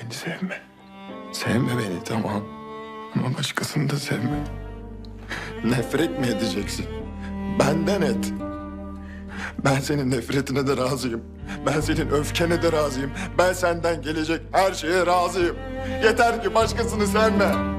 Beni sevme. Sevme beni tamam. Ama başkasını da sevme. Nefret mi edeceksin? Benden et. Ben senin nefretine de razıyım. Ben senin öfkene de razıyım. Ben senden gelecek her şeye razıyım. Yeter ki başkasını sevme.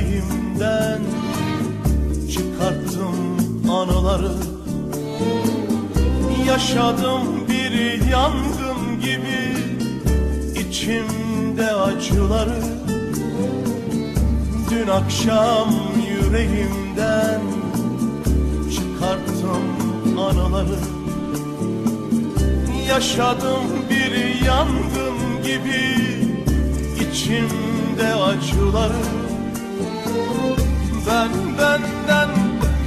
Yüreğimden çıkarttım anıları. Yaşadım bir yangın gibi içimde acıları. Dün akşam yüreğimden çıkarttım anıları. Yaşadım bir yangın gibi içimde acıları Ben benden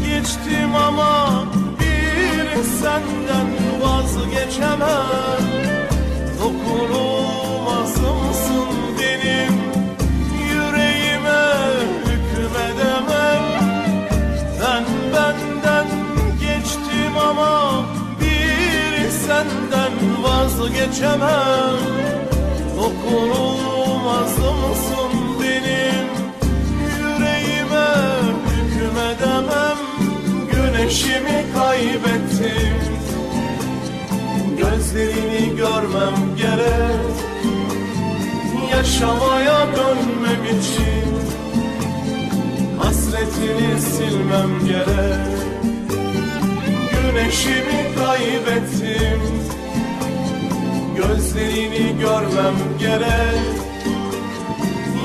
geçtim ama bir senden vazgeçemem. Dokunulmazımsın benim yüreğime hükmedemem? Ben benden geçtim ama bir senden vazgeçemem. Dokunulmazımsın Görmem gerek. Yaşamaya dönmem için Hasretini silmem gerek. Güneşimi kaybettim Gözlerini görmem gerek.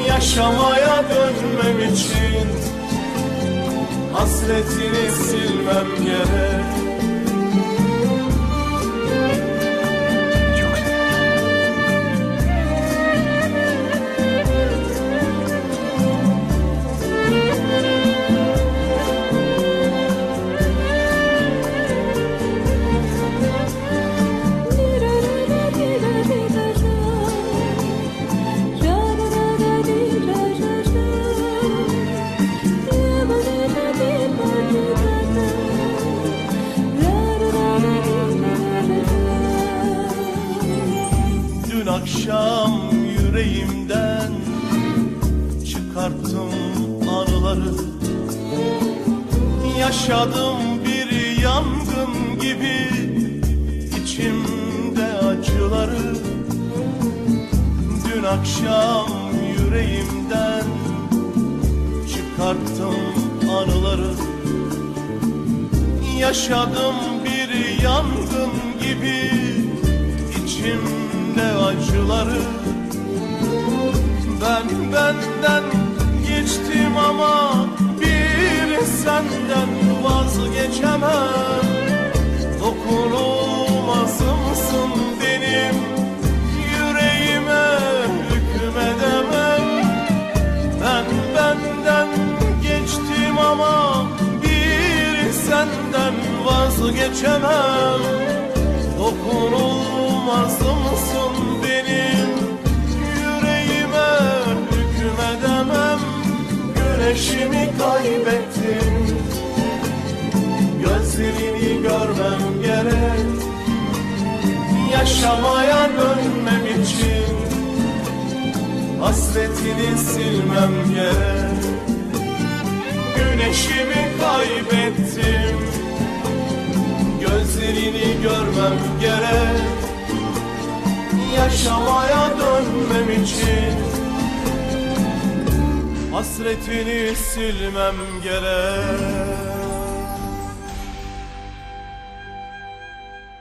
Yaşamaya dönmem için Hasretini silmem gerek akşam yüreğimden çıkarttım anıları. Yaşadım bir yangın gibi içimde acıları. Dün akşam yüreğimden çıkarttım anıları. Yaşadım bir yangın Ben benden geçtim ama bir senden vazgeçemem. Dokunulmazımsın benim yüreğime hükmedemem. Ben benden geçtim ama bir senden vazgeçemem. Dokunulmazımsın benim hükmedemem Güneşimi kaybettim Gözlerini görmem gerek Yaşamaya dönmem için. Hasretini silmem gerek Güneşimi kaybettim Hasretini silmem gerek